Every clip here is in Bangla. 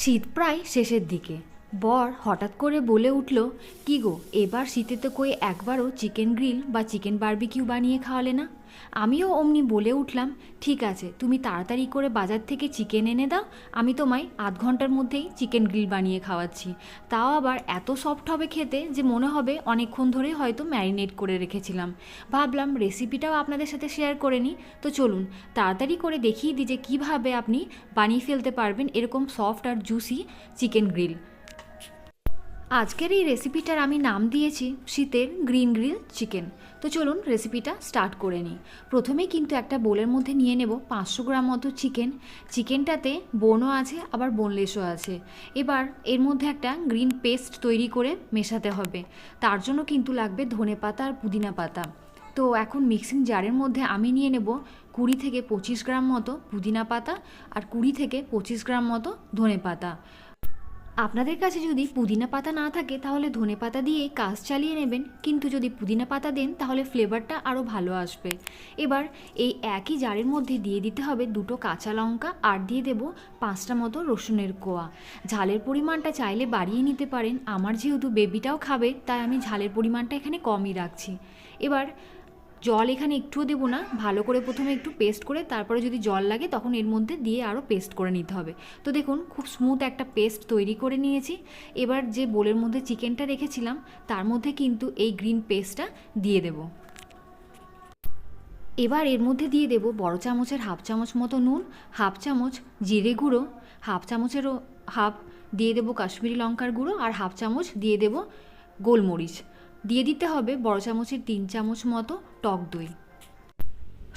শীত প্রায় শেষের দিকে। বর হঠাৎ করে বলে উঠল, কি গো, এবার শীতে তো কই একবারও চিকেন গ্রিল বা চিকেন বারবিকিউ বানিয়ে খাওয়ালে না? আমিও অমনি বলে উঠলাম, ঠিক আছে, তুমি তাড়াতাড়ি করে বাজার থেকে চিকেন এনে দাও, আমি তোমায় আধ ঘণ্টার মধ্যেই চিকেন গ্রিল বানিয়ে খাওয়াচ্ছি। তাও আবার এত সফট হবে খেতে যে মনে হবে অনেকক্ষণ ধরে হয়তো ম্যারিনেট করে রেখেছিলাম। ভাবলাম রেসিপিটাও আপনাদের সাথে শেয়ার করে নিই। তো চলুন, তাড়াতাড়ি করে দেখিয়ে দিই যে কীভাবে আপনি বানিয়ে ফেলতে পারবেন এরকম সফট আর জুসি চিকেন গ্রিল। আজকের এই রেসিপিটার আমি নাম দিয়েছি শীতের গ্রিন গ্রিল চিকেন তো চলুন রেসিপিটা স্টার্ট করে নিই। প্রথমেই কিন্তু একটা বোলের মধ্যে নিয়ে নেব পাঁচশো গ্রাম মতো চিকেন চিকেনটাতে বোনও আছে, আবার বোনলেসও আছে। এবার এর মধ্যে একটা গ্রিন পেস্ট তৈরি করে মেশাতে হবে। তার জন্য কিন্তু লাগবে ধনে পাতা আর পুদিনা পাতা। তো এখন মিক্সিং জারের মধ্যে আমি নিয়ে নেব কুড়ি থেকে পঁচিশ গ্রাম মতো পুদিনা পাতা আর কুড়ি থেকে পঁচিশ গ্রাম মতো ধনে পাতা। আপনাদের কাছে যদি পুদিনা পাতা না থাকে, তাহলে ধনে পাতা দিয়ে কাজ চালিয়ে নেবেন। কিন্তু যদি পুদিনা পাতা দেন, তাহলে ফ্লেভারটা আরও ভালো আসবে। এবার এই একই জারের মধ্যে দিয়ে দিতে হবে দুটো কাঁচা লঙ্কা, আর দিয়ে দেব পাঁচটা মতো রসুনের কোয়া। ঝালের পরিমাণটা চাইলে বাড়িয়ে নিতে পারেন। আমার যেহেতু বেবিটাও খাবে, তাই আমি ঝালের পরিমাণটা এখানে কমই রাখছি। এবার জল এখানে একটুও দেবো না। ভালো করে প্রথমে একটু পেস্ট করে তারপরে যদি জল লাগে তখন এর মধ্যে দিয়ে আরও পেস্ট করে নিতে হবে। তো দেখুন, খুব স্মুথ একটা পেস্ট তৈরি করে নিয়েছি। এবার যে বোলের মধ্যে চিকেনটা রেখেছিলাম, তার মধ্যে কিন্তু এই গ্রিন পেস্টটা দিয়ে দেবো। এবার এর মধ্যে দিয়ে দেব বড় চামচের হাফ চামচ মতো নুন হাফ চামচ জিরে গুঁড়ো হাফ চামচেরও হাফ দিয়ে দেবো কাশ্মীরি লঙ্কার গুঁড়ো আর হাফ চামচ দিয়ে দেব গোলমরিচ। দিয়ে দিতে হবে বড় চামচের তিন চামচ মতো টক দই।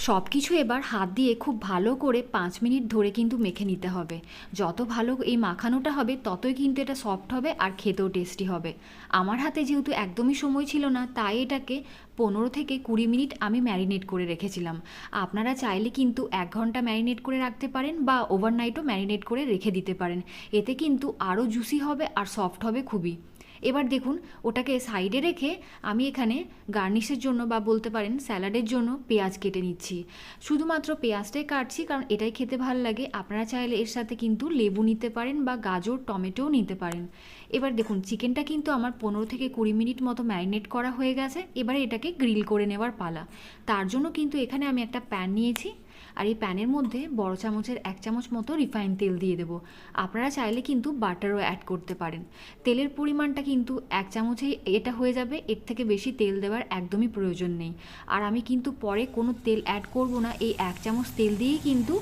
সব কিছু এবার হাত দিয়ে খুব ভালো করে পাঁচ মিনিট ধরে কিন্তু মেখে নিতে হবে। যত ভালো এই মাখানোটা হবে, ততই কিন্তু এটা সফট হবে আর খেতেও টেস্টি হবে। আমার হাতে যেহেতু একদমই সময় ছিল না, তাই এটাকে পনেরো থেকে কুড়ি মিনিট আমি ম্যারিনেট করে রেখেছিলাম। আপনারা চাইলে কিন্তু এক ঘণ্টা ম্যারিনেট করে রাখতে পারেন বা ওভারনাইটও ম্যারিনেট করে রেখে দিতে পারেন। এতে কিন্তু আরও জুসি হবে আর সফট হবে খুবই। এবার দেখুন, ওটাকে সাইডে রেখে আমি এখানে গার্নিশের জন্য বা বলতে পারেন স্যালাডের জন্য পেঁয়াজ কেটে নিচ্ছি। শুধুমাত্র পেঁয়াজটাই কাটছি, কারণ এটাই খেতে ভালো লাগে। আপনারা চাইলে এর সাথে কিন্তু লেবু নিতে পারেন বা গাজর, টমেটোও নিতে পারেন। এবার দেখুন চিকেনটা কিন্তু আমার পনেরো থেকে কুড়ি মিনিট মতো ম্যারিনেট করা হয়ে গেছে। এবারে এটাকে গ্রিল করে নেওয়ার পালা। তার জন্য কিন্তু এখানে আমি একটা প্যান নিয়েছি। আর এই প্যানের মধ্যে বড় চামচের এক চামচ মতো রিফাইন তেল দিয়ে দেবো। আপনারা চাইলে কিন্তু বাটারও অ্যাড করতে পারেন। তেলের পরিমাণটা কিন্তু এক চামচেই এটা হয়ে যাবে, এর থেকে বেশি তেল দেওয়ার একদমই প্রয়োজন নেই। আর আমি কিন্তু পরে কোনো তেল অ্যাড করব না, এই এক চামচ তেল দিয়েই কিন্তু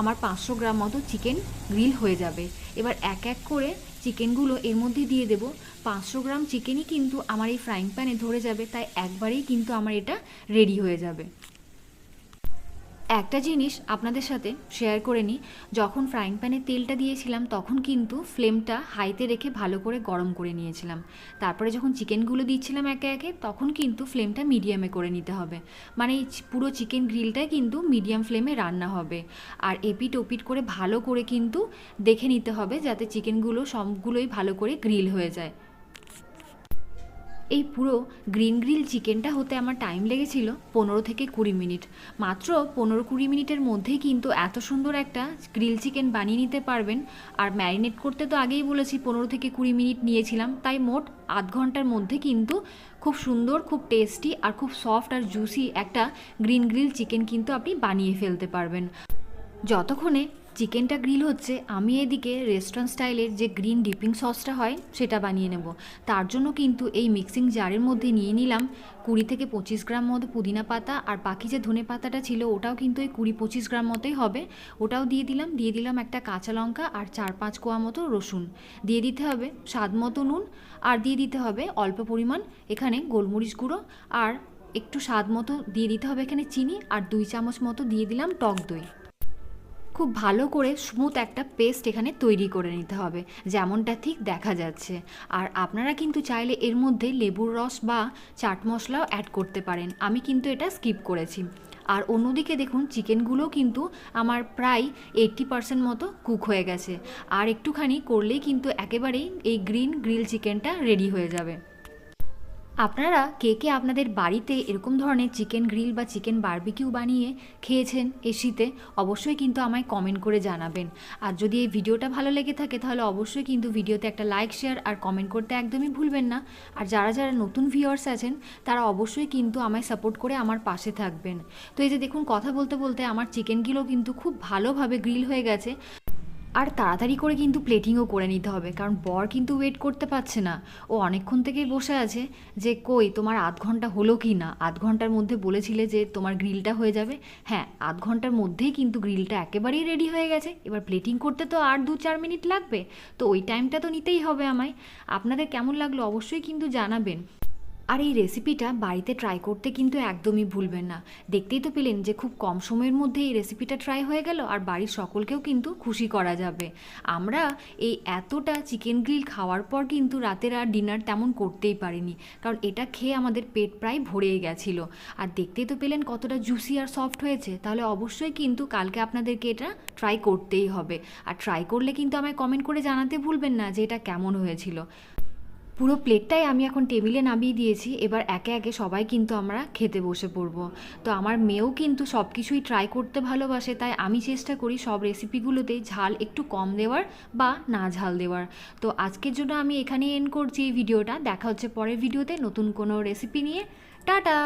আমার পাঁচশো গ্রাম মতো চিকেন গ্রিল হয়ে যাবে। এবার এক এক করে চিকেনগুলো এর মধ্যে দিয়ে দেবো। পাঁচশো গ্রাম চিকেনই কিন্তু আমার এই ফ্রাইং প্যানে ধরে যাবে, তাই একবারেই কিন্তু আমার এটা রেডি হয়ে যাবে। একটা জিনিস আপনাদের সাথে শেয়ার করে নিই। যখন ফ্রাইং প্যানে তেলটা দিয়েছিলাম, তখন কিন্তু ফ্লেমটা হাইতে রেখে ভালো করে গরম করে নিয়েছিলাম। তারপরে যখন চিকেনগুলো দিচ্ছিলাম একে একে, তখন কিন্তু ফ্লেমটা মিডিয়ামে করে নিতে হবে। মানে এই পুরো চিকেন গ্রিলটাই কিন্তু মিডিয়াম ফ্লেমে রান্না হবে। আর এপিট ওপিট করে ভালো করে কিন্তু দেখে নিতে হবে, যাতে চিকেনগুলো সবগুলোই ভালো করে গ্রিল হয়ে যায়। এই পুরো গ্রিন গ্রিল চিকেনটা হতে আমার টাইম লেগেছিল পনেরো থেকে কুড়ি মিনিট। মাত্র পনেরো কুড়ি মিনিটের মধ্যেই কিন্তু এত সুন্দর একটা গ্রিল চিকেন বানিয়ে নিতে পারবেন। আর ম্যারিনেট করতে তো আগেই বলেছি, পনেরো থেকে কুড়ি মিনিট নিয়েছিলাম। তাই মোট আধ ঘণ্টার মধ্যে কিন্তু খুব সুন্দর, খুব টেস্টি আর খুব সফট আর জুসি একটা গ্রিন গ্রিল চিকেন কিন্তু আপনি বানিয়ে ফেলতে পারবেন। যতক্ষণে চিকেনটা গ্রিল হচ্ছে, আমি এদিকে রেস্টুরেন্ট স্টাইলের যে গ্রিন ডিপিং সসটা হয়, সেটা বানিয়ে নেব। তার জন্য কিন্তু এই মিক্সিং জারের মধ্যে নিয়ে নিলাম কুড়ি থেকে পঁচিশ গ্রাম মতো পুদিনা পাতা, আর বাকি যে ধনে পাতাটা ছিল, ওটাও কিন্তু এই কুড়ি পঁচিশ গ্রাম মতোই হবে। ওটাও দিয়ে দিলাম দিয়ে দিলাম একটা কাঁচা লঙ্কা আর চার পাঁচ কোয়া মতো রসুন। দিয়ে দিতে হবে স্বাদ মতো নুন, আর দিয়ে দিতে হবে অল্প পরিমাণ এখানে গোলমরিচ গুঁড়ো, আর একটু স্বাদ মতো দিয়ে দিতে হবে এখানে চিনি, আর দুই চামচ মতো দিয়ে দিলাম টক দই। খুব ভালো করে স্মুথ একটা পেস্ট এখানে তৈরি করে নিতে হবে, যেমনটা ঠিক দেখা যাচ্ছে। আর আপনারা কিন্তু চাইলে এর মধ্যে লেবুর রস বা চাট মশলাও অ্যাড করতে পারেন, আমি কিন্তু এটা স্কিপ করেছি। আর অন্যদিকে দেখুন চিকেনগুলো কিন্তু আমার প্রায় এইট্টি পার্সেন্ট মতো কুক হয়ে গেছে। আর একটুখানি করলেই কিন্তু একেবারেই এই গ্রিন গ্রিল চিকেনটা রেডি হয়ে যাবে। আপনারা কে কে আপনাদের বাড়িতে এরকম ধরনের চিকেন গ্রিল বা চিকেন বারবিকিউ বানিয়ে খেয়েছেন এ শীতে অবশ্যই কিন্তু আমায় কমেন্ট করে জানাবেন। আর যদি এই ভিডিওটা ভালো লেগে থাকে তাহলে অবশ্যই কিন্তু ভিডিওতে একটা লাইক শেয়ার আর কমেন্ট করতে একদমই ভুলবেন না। আর যারা যারা নতুন ভিউয়ার্স আছেন, তারা অবশ্যই কিন্তু আমায় সাপোর্ট করে আমার পাশে থাকবেন। তো এই যে দেখুন, কথা বলতে বলতে আমার চিকেনগুলো কিন্তু খুব ভালোভাবে গ্রিল হয়ে গেছে। আর তাড়াতাড়ি করে কিন্তু প্লেটিংও করে নিতে হবে, কারণ বর কিন্তু ওয়েট করতে পারছে না। ও অনেকক্ষণ থেকেই বসে আছে যে, কই, তোমার আধ ঘণ্টা হলো কি না? আধ ঘণ্টার মধ্যে বলেছিলে যে, তোমার গ্রিলটা হয়ে যাবে। হ্যাঁ আধ ঘণ্টার মধ্যেই কিন্তু গ্রিলটা একেবারেই রেডি হয়ে গেছে। এবার প্লেটিং করতে তো আর দু চার মিনিট লাগবে। তো ওই টাইমটা তো নিতেই হবে আমায়। আপনাদের কেমন লাগল অবশ্যই কিন্তু জানাবেন। আর এই রেসিপিটা বাড়িতে ট্রাই করতে কিন্তু একদমই ভুলবেন না। দেখতেই তো পেলেন যে খুব কম সময়ের মধ্যে এই রেসিপিটা ট্রাই হয়ে গেল আর বাড়ির সকলকেও কিন্তু খুশি করা যাবে। আমরা এই এতটা চিকেন গ্রিল খাওয়ার পর কিন্তু রাতের আর ডিনার তেমন করতেই পারিনি, কারণ এটা খেয়ে আমাদের পেট প্রায় ভরেই গেছিল। আর দেখতেই তো পেলেন কতটা জুসি আর সফট হয়েছে, তাহলে অবশ্যই কিন্তু কালকে আপনাদেরকে এটা ট্রাই করতেই হবে। আর ট্রাই করলে কিন্তু আমায় কমেন্ট করে জানাতে ভুলবেন না যে এটা কেমন হয়েছিল। পুরো প্লেটটাই আমি এখন টেবিলে নামিয়ে দিয়েছি। এবার একে একে সবাই কিন্তু আমরা খেতে বসে পড়ব। তো আমার মেয়েও কিন্তু সব কিছুই ট্রাই করতে ভালোবাসে, তাই আমি চেষ্টা করি সব রেসিপিগুলোতেই ঝাল একটু কম দেওয়ার বা না ঝাল দেওয়ার। তো আজকের জন্য আমি এখানেই এন্ড করছি এই ভিডিওটা। দেখা হচ্ছে পরের ভিডিওতে নতুন কোনো রেসিপি নিয়ে। টাটা!